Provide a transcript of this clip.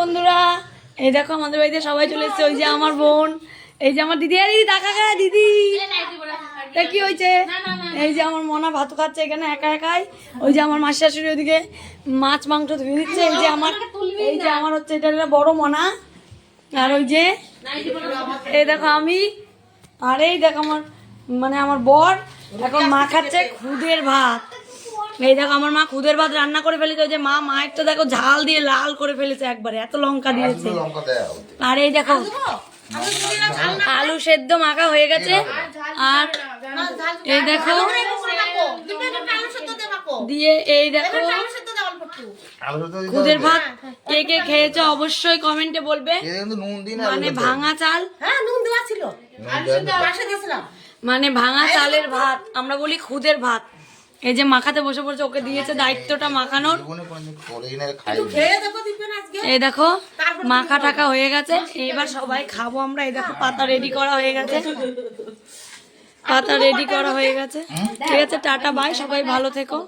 বন্ধুরা এই দেখো আমাদের বাড়িতে সবাই চলে এসেছে। ওই যে আমার বোন এই যে আমার দিদি। আর দিদি দেখা খায় দিদি? তা কি হয়েছে? এই যে আমার মনা ভাত খাচ্ছে এখানে একা একাই। ওই যে আমার মাসি শাশুড়ি ওদিকে মাছ মাংস ধুয়ে দিচ্ছে। এই যে আমার এই যে আমার হচ্ছে এটা একটা বড় মনা। আর ওই যে এই দেখো আমি। আর এই দেখো আমার মানে আমার বর এখন মা খাচ্ছে খুদের ভাত। এই দেখো আমার মা খুদের ভাত রান্না করে ফেলেছে ওই যে মা মায়ের তো দেখো ঝাল দিয়ে লাল করে ফেলেছে একবারে এত লঙ্কা দিয়েছে। আর এই দেখো আলু সেদ্ধ মাখা হয়ে গেছে আর এই দেখো দিয়ে এই দেখো। খুদের ভাত কে কে খেয়েছো অবশ্যই কমেন্টে বলবে। এতে কিন্তু নুন দিন মানে ভাঙা চাল। হ্যাঁ নুন দেওয়া ছিল। মানে ভাঙা চালের ভাত আমরা বলি খুদের ভাত। এই যে মাখাতে বসে পড়ছে ওকে দিয়েছে দায়িত্বটা মাখানোর। এই দেখো মাখা টাকা হয়ে গেছে। এবার সবাই খাব আমরা এই দেখো পাতা রেডি করা হয়ে গেছে। পাতা রেডি করা হয়ে গেছে। ঠিক আছে টাটা বাই সবাই ভালো থেকো।